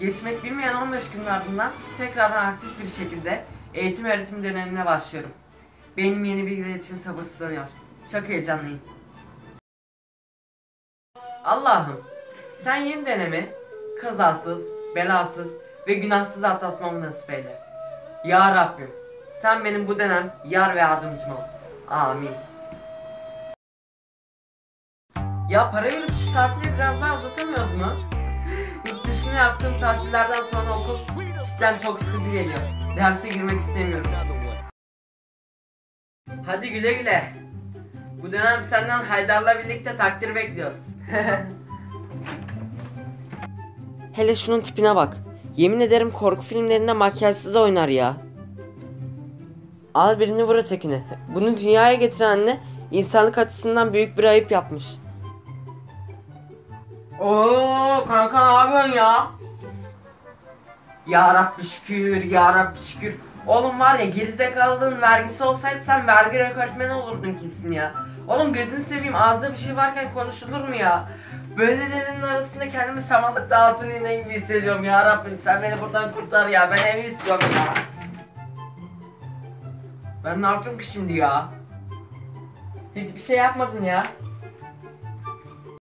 Geçmek bilmeyen 15 günün ardından tekrardan aktif bir şekilde eğitim öğretim dönemine başlıyorum. Benim yeni bilgiler için sabırsızlanıyor. Çok heyecanlıyım. Allah'ım sen yeni dönemi kazasız, belasız ve günahsız atlatmamı nasip eyle. Ya Rabbim sen benim bu dönem yar ve yardımcım ol. Amin. Ya para verip şu tatili biraz daha uzatamıyoruz mu? Yaptığım tatillerden sonra okul cidden çok sıkıcı geliyor. Derse girmek istemiyorum. Hadi güle güle. Bu dönem senden Haydar'la birlikte takdir bekliyoruz. Hele şunun tipine bak. Yemin ederim korku filmlerinde makyajsız da oynar ya. Al birini vur ötekini. Bunu dünyaya getiren anne insanlık açısından büyük bir ayıp yapmış. Oo kanka yapıyorsun ya? Ya Rabbi şükür, ya Rabbi şükür. Oğlum var ya gerizekalılığın vergisi olsaydı sen vergi rekortmeni olurdun kesin ya. Oğlum gözünü seveyim ağzında bir şey varken konuşulur mu ya? Böylelerinin arasında kendimi samanlıkta altın iğne gibi hissediyorum ya Rabbim sen beni buradan kurtar ya ben evi istiyorum ya. Ben ne yaptım ki şimdi ya? Hiçbir şey yapmadın ya.